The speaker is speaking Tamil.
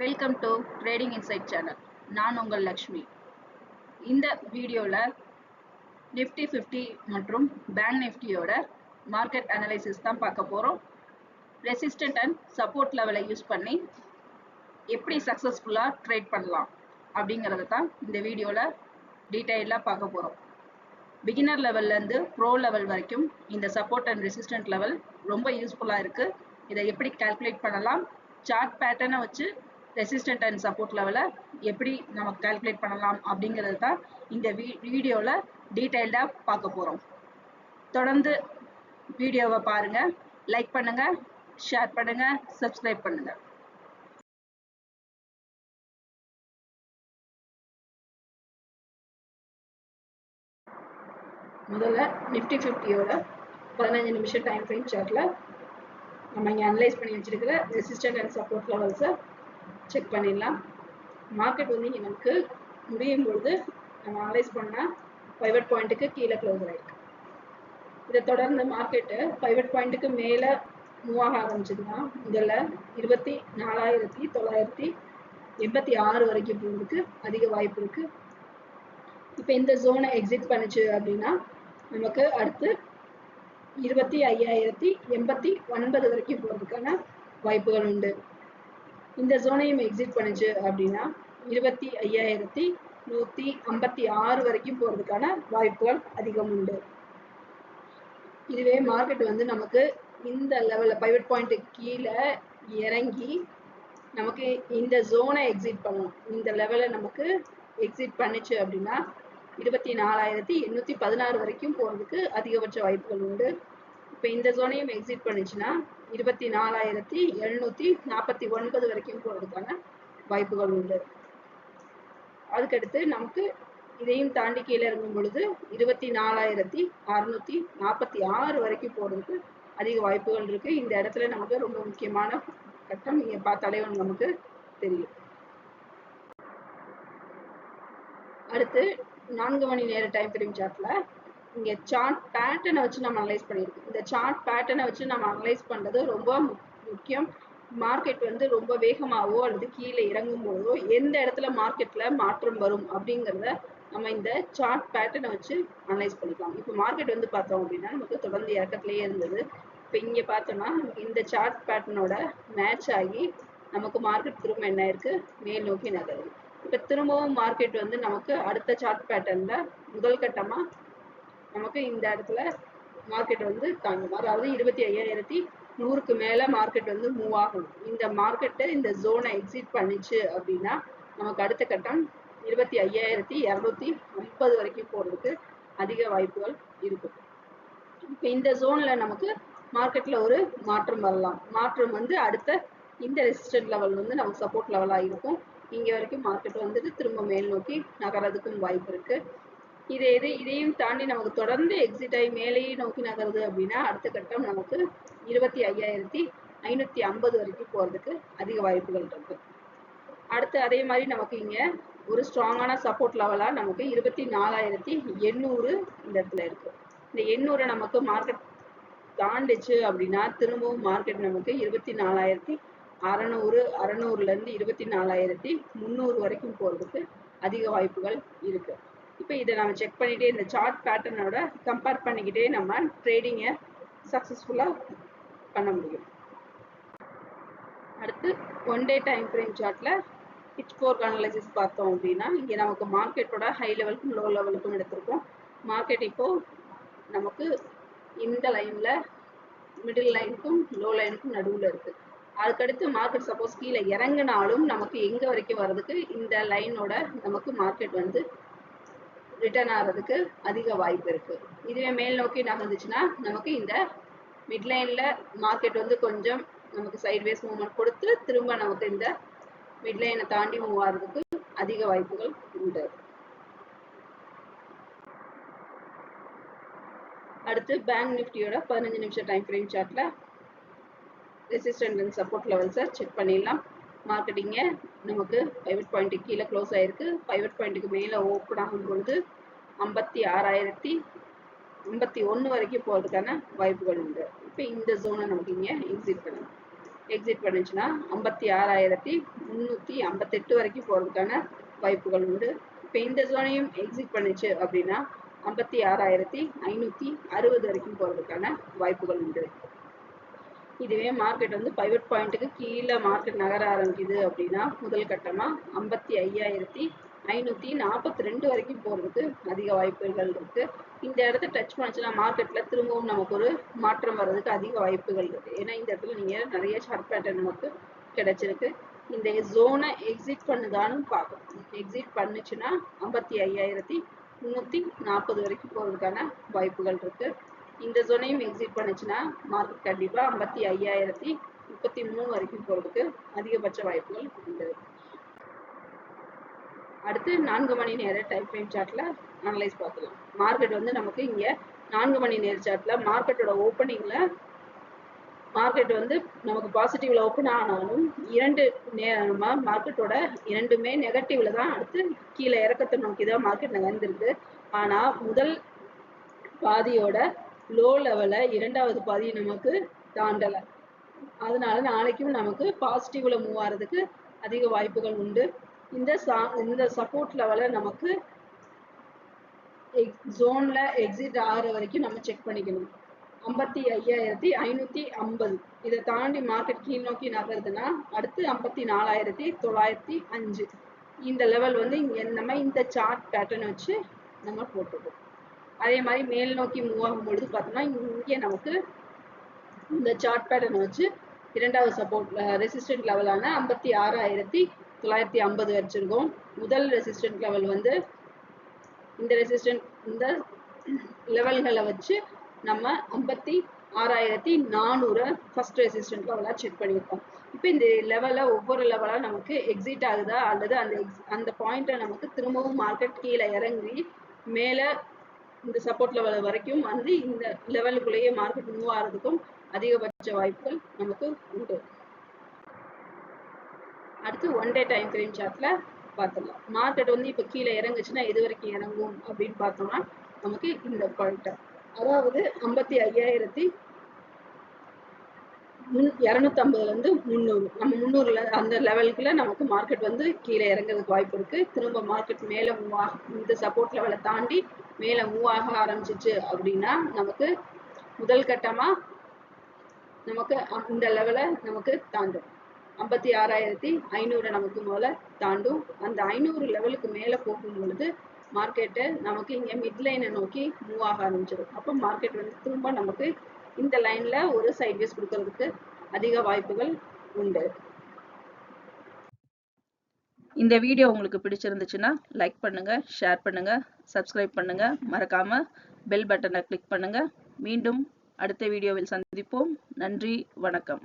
Welcome to trading insight channel நான் உங்கள் லக்ஷ்மி. இந்த வீடியோவில் நிஃப்டி ஃபிஃப்டி மற்றும் பேங்க் நிஃப்டியோட மார்க்கெட் அனலைசிஸ் தான் பார்க்க போகிறோம் ரெசிஸ்டன்ட் அண்ட் சப்போர்ட் லெவலை யூஸ் பண்ணி எப்படி சக்ஸஸ்ஃபுல்லாக ட்ரேட் பண்ணலாம் அப்படிங்கிறத தான் இந்த வீடியோவில் டீட்டெயிலாக பார்க்க போகிறோம் பிகினர் லெவல்லேருந்து ப்ரோ லெவல் வரைக்கும் இந்த சப்போர்ட் அண்ட் ரெசிஸ்டன்ட் லெவல் ரொம்ப யூஸ்ஃபுல்லாக இருக்குது இதை எப்படி கால்குலேட் பண்ணலாம்? சார்ட் பேட்டர்னை வச்சு ரெசிஸ்டன்ட் அண்ட் சப்போர்ட் லெவலை எப்படி நம்ம கால்குலேட் பண்ணலாம் அப்படிங்கிறது தான் இந்த வீ வீடியோவில் டீட்டெயில்டாக பார்க்க போகிறோம் தொடர்ந்து வீடியோவை பாருங்கள் லைக் பண்ணுங்கள் ஷேர் பண்ணுங்கள் சப்ஸ்கிரைப் பண்ணுங்கள் முதல்ல நிஃப்டி ஃபிஃப்டியோட பதினஞ்சு நிமிஷம் டைம் ஃப்ரேம் சார்ட்டில் நம்ம இங்கே அனலைஸ் பண்ணி வச்சிருக்கிற ரெசிஸ்டன்ட் அண்ட் சப்போர்ட் லெவல்ஸை செக் பண்ணிடலாம். மார்க்கெட் வந்து நமக்கு முடியும் பொழுது நம்ம அனலைஸ் பண்ணால் பைவட் பாயிண்ட்டுக்கு கீழே க்ளோஸ் ஆகிருக்கு இதை தொடர்ந்து மார்க்கெட்டு பைவட் பாயிண்ட்டுக்கு மேலே மூவ் ஆக ஆரம்பிச்சதுன்னா முதல்ல இருபத்தி நாலாயிரத்தி தொள்ளாயிரத்தி எண்பத்தி ஆறு வரைக்கும் போகிறதுக்கு அதிக வாய்ப்பு இருக்குது இப்போ இந்த ஜோனை எக்ஸிட் பண்ணிச்சு அப்படின்னா நமக்கு அடுத்து இருபத்தி ஐயாயிரத்தி எண்பத்தி ஒன்பது வரைக்கும் போகிறதுக்கான வாய்ப்புகள் உண்டு. இந்த ஜோனையும் எக்ஸிட் பண்ணுச்சு அப்படின்னா இருபத்தி ஐயாயிரத்தி நூற்றி ஐம்பத்தி ஆறு வரைக்கும் போகிறதுக்கான வாய்ப்புகள் அதிகம் உண்டு. இதுவே மார்க்கெட் வந்து நமக்கு இந்த லெவலில் பைவட் பாயிண்ட்டுக்கு கீழே இறங்கி நமக்கு இந்த ஜோனை எக்ஸிட் பண்ணும். இந்த லெவலை நமக்கு எக்ஸிட் பண்ணுச்சு அப்படின்னா இருபத்தி நாலாயிரத்தி எண்ணூற்றி பதினாறு வரைக்கும் போகிறதுக்கு அதிகபட்ச வாய்ப்புகள் உண்டு. இப்போ இந்த ஜோனையும் எக்ஸிட் பண்ணுச்சுன்னா இருபத்தி நாலாயிரத்தி எழுநூற்றி நாற்பத்தி ஒன்பது வரைக்கும் போகிறதுக்கான வாய்ப்புகள் உண்டு. அதுக்கடுத்து நமக்கு இதையும் தாண்டி கீழே இறங்கும் பொழுது இருபத்தி நாலாயிரத்தி அறுநூத்தி நாற்பத்தி ஆறு வரைக்கும் போகிறதுக்கு அதிக வாய்ப்புகள் இருக்கு. இந்த இடத்துல நமக்கு ரொம்ப முக்கியமான கட்டம் நீங்க பார்த்தாலே நமக்கு தெரியும். அடுத்து நான்கு மணி நேர டைம் ஃப்ரேம் சார்ட்ல இங்க சார்ட் பேட்டர்னை வச்சு நம்ம அனலைஸ் பண்ணியிருக்கோம். இந்த சார்ட் பேட்டர்னை வச்சு நம்ம அனலைஸ் பண்றது ரொம்ப முக்கியம். மார்க்கெட் வந்து ரொம்ப வேகமாகவோ அல்லது கீழே இறங்கும் போதோ எந்த இடத்துல மார்க்கெட்ல மாற்றம் வரும் அப்படிங்கிறத நம்ம இந்த சார்ட் பேட்டர்னை வச்சு அனலைஸ் பண்ணிக்கலாம். இப்போ மார்க்கெட் வந்து பார்த்தோம் அப்படின்னா நமக்கு தொடர்ந்து இறக்கத்திலேயே இருந்தது. இப்போ இங்கே பார்த்தோம்னா நமக்கு இந்த சார்ட் பேட்டர்னோட மேட்ச் ஆகி நமக்கு மார்க்கெட் திரும்ப என்ன இருக்கு? மேல் நோக்கி நகருது. இப்போ திரும்பவும் மார்க்கெட் வந்து நமக்கு அடுத்த சார்ட் பேட்டர்ன்ல முதல் கட்டமாக நமக்கு இந்த இடத்துல மார்க்கெட் வந்து தாங்கும். அதாவது இருபத்தி ஐயாயிரத்தி நூறுக்கு மேல மார்க்கெட் வந்து மூவ் ஆகும். இந்த மார்க்கெட்டை இந்த ஜோனை எக்ஸிட் பண்ணிச்சு அப்படின்னா நமக்கு அடுத்த கட்டம் இருபத்தி ஐயாயிரத்தி இரநூத்தி ஐம்பது வரைக்கும் போறதுக்கு அதிக வாய்ப்புகள் இருக்கும். இப்போ இந்த ஜோன்ல நமக்கு மார்க்கெட்ல ஒரு மாற்றம் வரலாம். மாற்றம் வந்து அடுத்த இந்த ரெசிஸ்டன்ட் லெவல் வந்து நமக்கு சப்போர்ட் லெவலாக இருக்கும். இங்கே வரைக்கும் மார்க்கெட் வந்துட்டு திரும்ப மேல் நோக்கி நகரதுக்கும் வாய்ப்பு இருக்கு. இதே இது இதையும் தாண்டி நமக்கு தொடர்ந்து எக்ஸிட் ஆகி மேலேயே நோக்கி நகருது அப்படின்னா அடுத்த கட்டம் நமக்கு இருபத்தி ஐயாயிரத்தி ஐநூத்தி ஐம்பது வரைக்கும் போறதுக்கு அதிக வாய்ப்புகள் இருக்கு. அடுத்து அதே மாதிரி நமக்கு இங்க ஒரு ஸ்ட்ராங்கான சப்போர்ட் லெவலா நமக்கு இருபத்தி நாலாயிரத்தி எண்ணூறு இந்த இடத்துல இருக்கு. இந்த எண்ணூரை நமக்கு மார்க்கெட் தாண்டிச்சு அப்படின்னா திரும்பவும் மார்க்கெட் நமக்கு இருபத்தி நாலாயிரத்தி அறநூறு அறநூறுல இருந்து இருபத்தி நாலாயிரத்தி முந்நூறு வரைக்கும் போறதுக்கு அதிக வாய்ப்புகள் இருக்கு. இப்போ இதை நம்ம செக் பண்ணிட்டே இந்த சார்ட் பேட்டர்னோட கம்பேர் பண்ணிக்கிட்டே நம்ம ட்ரேடிங்கை சக்ஸஸ்ஃபுல்லாக பண்ண முடியும். அடுத்து ஒன் டே டைம் ஃப்ரேம் சார்ட்டில் ஹிச் ஃபோர்க் அனலைசிஸ் பார்த்தோம் அப்படின்னா இங்கே நமக்கு மார்க்கெட்டோட ஹை லெவலுக்கும் லோ லெவலுக்கும் எடுத்திருக்கோம். மார்க்கெட் இப்போ நமக்கு இந்த லைனில் மிடில் லைனுக்கும் லோ லைனுக்கும் நடுவில் இருக்கு. அதுக்கடுத்து மார்க்கெட் சப்போஸ் கீழே இறங்கினாலும் நமக்கு எங்கே வரைக்கும் வர்றதுக்கு இந்த லைனோட நமக்கு மார்க்கெட் வந்து ரிட்டர்ன் ஆகிறதுக்கு அதிக வாய்ப்பு இருக்குது இதுவே மேல் நோக்கி நகர்ந்துச்சுன்னா நமக்கு இந்த மிட்லைனில் மார்க்கெட் வந்து கொஞ்சம் நமக்கு சைட்வேஸ் மூவ்மெண்ட் கொடுத்து திரும்ப நமக்கு இந்த மிட்லைனை தாண்டி மூவ் ஆகிறதுக்கு அதிக வாய்ப்புகள் உண்டு. அடுத்து பேங்க் நிஃப்டியோட பதினஞ்சு நிமிஷம் டைம் ஃப்ரேம் சார்ட்டில் ரெசிஸ்டன்ட் அண்ட் சப்போர்ட் லெவல்ஸை செக் பண்ணிடலாம். மார்க்கெட்டிங்க நமக்கு பைவட் பாயிண்ட்டுக்கு கீழே க்ளோஸ் ஆயிருக்கு. பைவட் பாயிண்ட்டுக்கு மேலே ஓப்பன் ஆகும் பொழுது ஐம்பத்தி ஆறாயிரத்தி ஐம்பத்தி ஒன்று வரைக்கும் போகிறதுக்கான வாய்ப்புகள் உண்டு. இப்போ இந்த ஜோனை நமக்கு இங்கே எக்ஸிட் பண்ணணும். எக்ஸிட் பண்ணுச்சுன்னா ஐம்பத்தி ஆறாயிரத்தி முந்நூற்றி ஐம்பத்தெட்டு வரைக்கும் போகிறதுக்கான வாய்ப்புகள் உண்டு. இப்போ இந்த ஜோனையும் எக்ஸிட் பண்ணுச்சு அப்படின்னா ஐம்பத்தி ஆறாயிரத்தி ஐநூற்றி அறுபது வரைக்கும் போகிறதுக்கான வாய்ப்புகள் உண்டு. இதுவே மார்க்கெட் வந்து பைவட் பாயிண்ட்டுக்கு கீழே மார்க்கெட் நகர ஆரம்பிக்குது அப்படின்னா முதல் கட்டமாக ஐம்பத்தி ஐயாயிரத்தி ஐநூற்றி நாற்பத்தி ரெண்டு வரைக்கும் போகிறதுக்கு அதிக வாய்ப்புகள் இருக்குது இந்த இடத்த டச் பண்ணுச்சுன்னா மார்க்கெட்டில் திரும்பவும் நமக்கு ஒரு மாற்றம் வர்றதுக்கு அதிக வாய்ப்புகள் இருக்குது ஏன்னா இந்த இடத்துல நீங்கள் நிறைய ஷார்ட் பேட்டர்ன் நமக்கு கிடைச்சிருக்கு. இந்த ஜோனை எக்ஸிட் பண்ணுதான்னு பார்க்கணும். எக்ஸிட் பண்ணுச்சுன்னா ஐம்பத்தி ஐயாயிரத்தி முந்நூற்றி நாற்பது வரைக்கும் போகிறதுக்கான வாய்ப்புகள் இருக்குது இந்த ஜோனையும் எக்ஸிட் பண்ணுச்சுன்னா மார்க்கெட் கண்டிப்பாக ஐம்பத்தி ஐயாயிரத்தி முப்பத்தி மூணு வரைக்கும் போகிறதுக்கு அதிகபட்ச வாய்ப்புகள் உண்டு அடுத்து நான்கு மணி நேர டைம் ஃப்ரேம் சார்ட்ல அனலைஸ் பார்க்கலாம். மார்க்கெட் வந்து நமக்கு இங்க நான்கு மணி நேர சார்ட்ல மார்க்கெட்டோட ஓப்பனிங்ல மார்க்கெட் வந்து நமக்கு பாசிட்டிவ்ல ஓப்பன் ஆனாலும் இரண்டு நம்ம மார்க்கெட்டோட இரண்டுமே நெகட்டிவ்ல தான் அடுத்து கீழே இறக்கத்தை நோக்கி தான் மார்க்கெட் நகர்ந்துருக்கு. ஆனா முதல் பாதியோட லோ லெவல இரண்டாவது பாதி நமக்கு தாண்டலை. அதனால நாளைக்கும் நமக்கு பாசிட்டிவ்ல மூவ் ஆகிறதுக்கு அதிக வாய்ப்புகள் உண்டு. இந்த சா இந்த சப்போர்ட் லெவலை நமக்கு ஜோன்ல எக்ஸிட் ஆகிற வரைக்கும் நம்ம செக் பண்ணிக்கணும். ஐம்பத்தி ஐயாயிரத்தி ஐநூத்தி ஐம்பது. இதை தாண்டி மார்க்கெட் கீழ் நோக்கி நகருதுன்னா அடுத்து ஐம்பத்தி நாலாயிரத்தி தொள்ளாயிரத்தி அஞ்சு. இந்த லெவல் வந்து இங்க நம்ம இந்த சார்ட் பேட்டர்ன் வச்சு நம்ம போட்டுருக்கோம் அதே மாதிரி மேல் நோக்கி மூவ் ஆகும் பொழுது பார்த்தோம்னா இங்கே நமக்கு இந்த சார்ட் பேட்டர்ன் வச்சு இரண்டாவது சப்போர்ட் ரெசிஸ்டன்ட் லெவலான ஐம்பத்தி ஆறாயிரத்தி தொள்ளாயிரத்தி ஐம்பது வச்சிருக்கோம். முதல் ரெசிஸ்டன்ட் லெவல் வந்து இந்த ரெசிஸ்டன்ட் இந்த லெவல்களை வச்சு நம்ம ஐம்பத்தி ஆறாயிரத்தி நானூறு ஃபர்ஸ்ட் ரெசிஸ்டன்ட் லெவலாக செக் பண்ணியிருக்கோம். இப்போ இந்த லெவலில் ஒவ்வொரு லெவலாக நமக்கு எக்ஸிட் ஆகுதா? அல்லது அந்த எக்ஸ் அந்த பாயிண்ட்டை நமக்கு திரும்பவும் மார்க்கெட் கீழே இறங்கி மேலே இந்த சப்போர்ட் லெவல் வரைக்கும் வந்து இந்த லெவலுக்குள்ளேயே மார்க்கெட் மூவ் ஆகிறதுக்கும் அதிகபட்ச வாய்ப்புகள் நமக்கு உண்டு. அடுத்து ஒன் டே டைம் ஃப்ரேம் சார்ட்ல பார்த்துடலாம். மார்க்கெட் வந்து இப்போ கீழே இறங்குச்சுன்னா எது வரைக்கும் இறங்கும் அப்படின்னு பார்த்தோம்னா நமக்கு இந்த பாயிண்ட் அதாவது ஐம்பத்தி ஐயாயிரத்தி முன் இரநூத்தி ஐம்பதுல இருந்து முந்நூறு. நம்ம முந்நூறுல அந்த லெவலுக்குள்ள நமக்கு மார்க்கெட் வந்து கீழே இறங்குறதுக்கு வாய்ப்பு இருக்கு. திரும்ப மார்க்கெட் மேல இந்த சப்போர்ட் லெவலை தாண்டி மேல மூவ் ஆக ஆரம்பிச்சிச்சு அப்படின்னா நமக்கு முதல் கட்டமா நமக்கு இந்த லெவலை நமக்கு தாண்டும். ஐம்பத்தி ஆறாயிரத்தி ஐநூறு நமக்கு முதல்ல தாண்டும். அந்த ஐநூறு லெவலுக்கு மேலே போகும் பொழுது மார்க்கெட்டு நமக்கு இங்கே மிட் லைனை நோக்கி மூவ் ஆக ஆரம்பிச்சிடும். அப்போ மார்க்கெட் வந்து திரும்ப நமக்கு இந்த லைனில் ஒரு சைட்வேஸ் கொடுக்கறதுக்கு அதிக வாய்ப்புகள் உண்டு. இந்த வீடியோ உங்களுக்கு பிடிச்சிருந்துச்சுன்னா லைக் பண்ணுங்கள் ஷேர் பண்ணுங்கள் சப்ஸ்கிரைப் பண்ணுங்கள் மறக்காமல் பெல் பட்டனை கிளிக் பண்ணுங்கள் மீண்டும் அடுத்த வீடியோவில் சந்திப்போம். நன்றி வணக்கம்.